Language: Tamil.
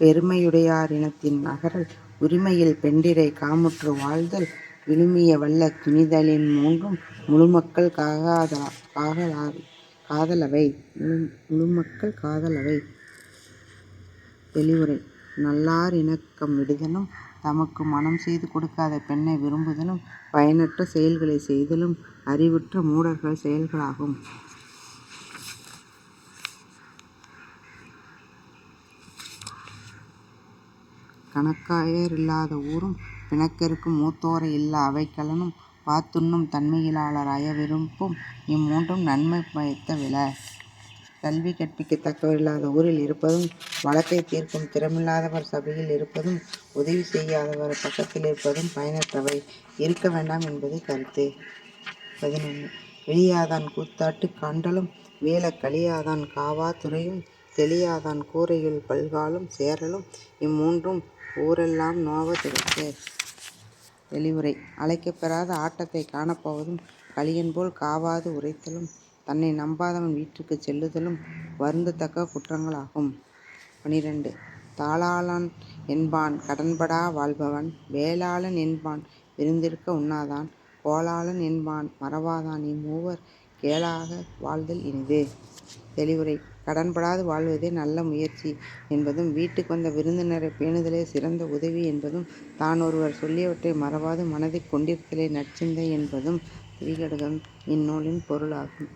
பெருமையுடையார் இனத்தின் நகரல் உரிமையில் பெண்டிரை காமுற்று வாழ்தல் விழுமிய வல்ல துணிதலின் மூன்றும் முழுமக்கள் காதலவை. முழுமக்கள் காதலவை. தெளிவுரை நல்லார் இணக்கம் விடுதலும் தமக்கு மணம் செய்து கொடுக்காத பெண்ணை விரும்புதலும் பயனற்ற செயல்களைச் செய்தலும் அறிவுற்ற மூடர்கள் செயல்களாகும். கணக்காயர் இல்லாத ஊரும் பிணக்கறுக்கும் மூத்தோரை இல்லா அவைக்களனும் வாத்துண்ணும் தன்மையிலாளர் விரும்பும் இம்மூன்றும் நன்மை பயத்த வில. கல்வி கற்பிக்கத் தக்கவரில்லாத ஊரில் இருப்பதும் வழக்கைத் தீர்க்கும் திறமில்லாதவர் சபையில் இருப்பதும் உதவி செய்யாதவர் பக்கத்தில் இருப்பதும் பயனற்றவை. இருக்க வேண்டாம் என்பது கருத்து. பதினொன்று. விளியாதான் கூத்தாட்டுக் காண்டலும் வேலக் களியாதான் காவா துறையும் தெளியாதான் கூரையுள் பல்காலும் சேறலும் இம்மூன்றும் ஊரெல்லாம் நோவ துடைத்து. தெளிவுரை அழைக்கப் பெறாத ஆட்டத்தைக் காணப்போவதும் கழியன்போல் காவாது உரைத்தலும் தன்னை நம்பாதவன் வீட்டிற்குச் செல்லுதலும் வருந்தத்தக்க குற்றங்களாகும். பனிரெண்டு தாளாளன் என்பான் கடன்படா வாழ்பவன் வேளாளன் என்பான் விருந்திருக்க உண்ணாதான் கோளாளன் என்பான் மறவாதான் இம்மூவர் கேளாக வாழ்தல் இனிது. தெளிவுரை கடன்படாது வாழ்வதே நல்ல முயற்சி என்பதும் வீட்டுக்கு வந்த விருந்தினரை பேணுதலே சிறந்த உதவி என்பதும் தான் ஒருவர் சொல்லியவற்றை மறவாது மனதை கொண்டிருத்தலே நற்சிந்தை என்பதும் திரிகடகம் இந்நூலின் பொருளாகும்.